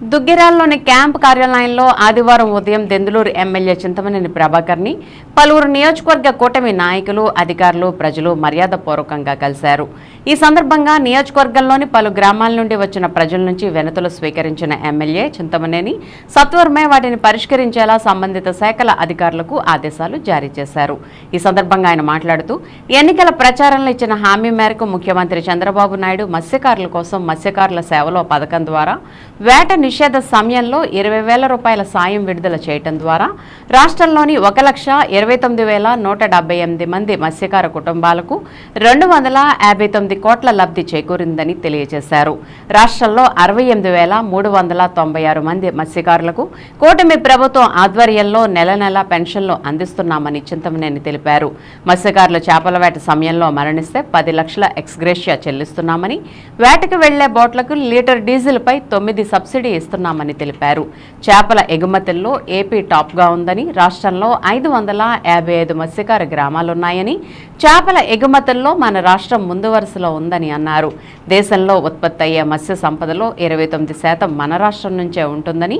దుగ్గిరాల్లోని camp కార్యాలయంలో ఆదివారం ఉదయం దెందులూరు ఎమ్మెల్యే చింతమనేని ప్రభాకర్ని పలువురు నియోజకవర్గ కూటమి నాయకులు అధికారులు ప్రజలు మర్యాదపూర్వకంగా కలిశారు. ఈ సందర్భంగా నియోజకవర్గంలోని పలు గ్రామాల నుండి వచ్చిన ప్రజల నుంచి వెనతులు స్వీకరించిన ఎమ్మెల్యే చింతమనేని సత్వరమే వాటిని పరిష్కరించేలా సంబంధిత శాఖల అధికారులకు ఆదేశాలు జారీ చేశారు. ఈ సందర్భంగా ఆయన మాట్లాడుతూ ఎన్నికల ప్రచారంలో ఇచ్చిన హామీ మేరకు ముఖ్యమంత్రి చంద్రబాబు నాయుడు మత్స్యకారుల కోసం మత్స్యకారుల సేవలో పథకం ద్వారా వేట నిషేధ సమయంలో ఇరవై వేల రూపాయల సాయం విడుదల చేయటం ద్వారా రాష్ట్రంలోని ఒక లక్ష ఇరవై తొమ్మిది వేల నూట డెబ్బై ఎనిమిది మంది మత్స్యకార కుటుంబాలకు రెండు వందల యాభై తొమ్మిది కోట్ల లబ్ధి చేకూరిందని తెలియజేశారు. రాష్ట్రంలో అరవై ఎనిమిది వేల మూడు వందల తొంభై ఆరు మంది మత్స్యకారులకు కూటమి ప్రభుత్వం ఆధ్వర్యంలో నెల నెల పెన్షన్లు అందిస్తున్నామని చింతమనేని తెలిపారు. మత్స్యకారులు చేపల వేట సమయంలో మరణిస్తే పది లక్షల ఎక్స్గ్రేషియా చెల్లిస్తున్నామని వేటకు వెళ్ళే బోట్లకు లీటర్ డీజిల్పై తొమ్మిది సబ్సిడీ ఇస్తున్నామని తెలిపారు. చేపల ఎగుమతుల్లో ఏపీ టాప్గా ఉందని రాష్ట్రంలో ఐదు వందల యాభై ఐదు మత్స్యకార గ్రామాలున్నాయని చేపల ఎగుమతుల్లో మన రాష్ట్రం ముందు వరుసలో ఉందని అన్నారు. దేశంలో ఉత్పత్తి అయ్యే మత్స్య సంపదలో ఇరవై తొమ్మిది శాతం మన రాష్ట్రం నుంచే ఉంటుందని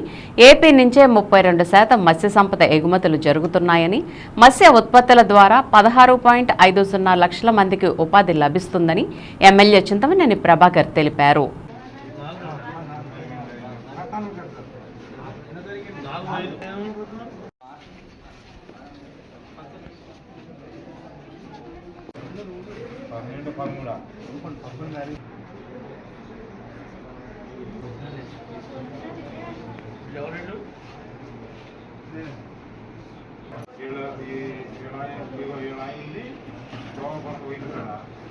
ఏపీ నుంచే ముప్పై రెండు శాతం మత్స్య సంపద ఎగుమతులు జరుగుతున్నాయని మత్స్య ఉత్పత్తుల ద్వారా పదహారు పాయింట్ ఐదు సున్నా లక్షల మందికి ఉపాధి లభిస్తుందని ఎమ్మెల్యే చింతమనేని ప్రభాకర్ తెలిపారు. పన్నెండు పదమూడు.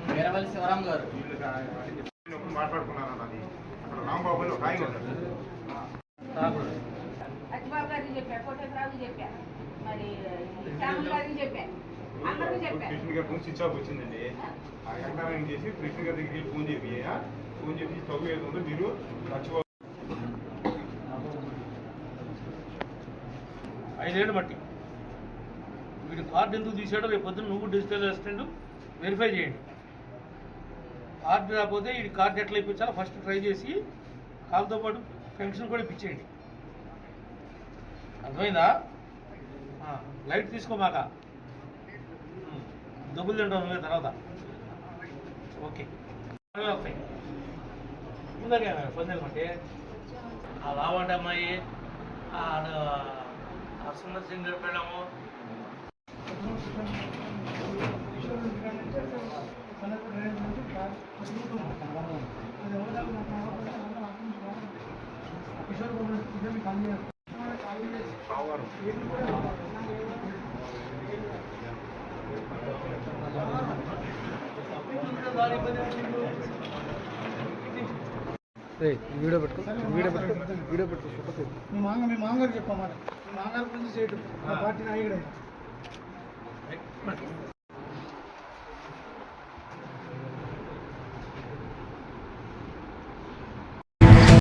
వీరవల్లి శివరాం గారు. మాట్లాడుకున్నాను అది అక్కడ రాంబాబు ఒక ఆయన చెప్పా కోటేశ్వరరావుకి చెప్పా. మరి చెప్పా. కృష్ణ గారి ఫోన్ స్విచ్ ఆఫ్ వచ్చిందండి. ఆ ఎంక్వైరీ చేసి కృష్ణ గారి దగ్గరికి వెళ్ళి ఫోన్ చెప్పి ఫోన్ చెప్పి తగ్గు ఏది మీరు మర్చిపో ఐదేళ్ళు బట్టి వీడి కార్డు ఎందుకు తీసాడో రేపు పొద్దున్న నువ్వు డిజిటల్ అసిస్టెంట్ వెరిఫై చేయండి. కార్డు రాకపోతే ఈ కార్డు ఎట్లా ఇప్పించాలో ఫస్ట్ ట్రై చేసి కాలుతో పాటు పెన్షన్ కూడా ఇప్పించేయండి. అర్థమైందా? ఆ, లైట్ తీసుకోమాక డబ్బులు తింటాం తర్వాత. ఓకే. వస్తాయి ముందరే పొందాలంటే ఆ లావంటి అమ్మాయి ఆ ఆ సుందర్ సింగ్ పెళ్ళాము. వీడియో పెట్టుకో వీడియో పెట్టుకో వీడియో పెట్టుకో మీ మాంగ మీ మాంగారు చెప్పమ్మా మాంగారు గురించి చేయటం. పార్టీ నాయకుడే.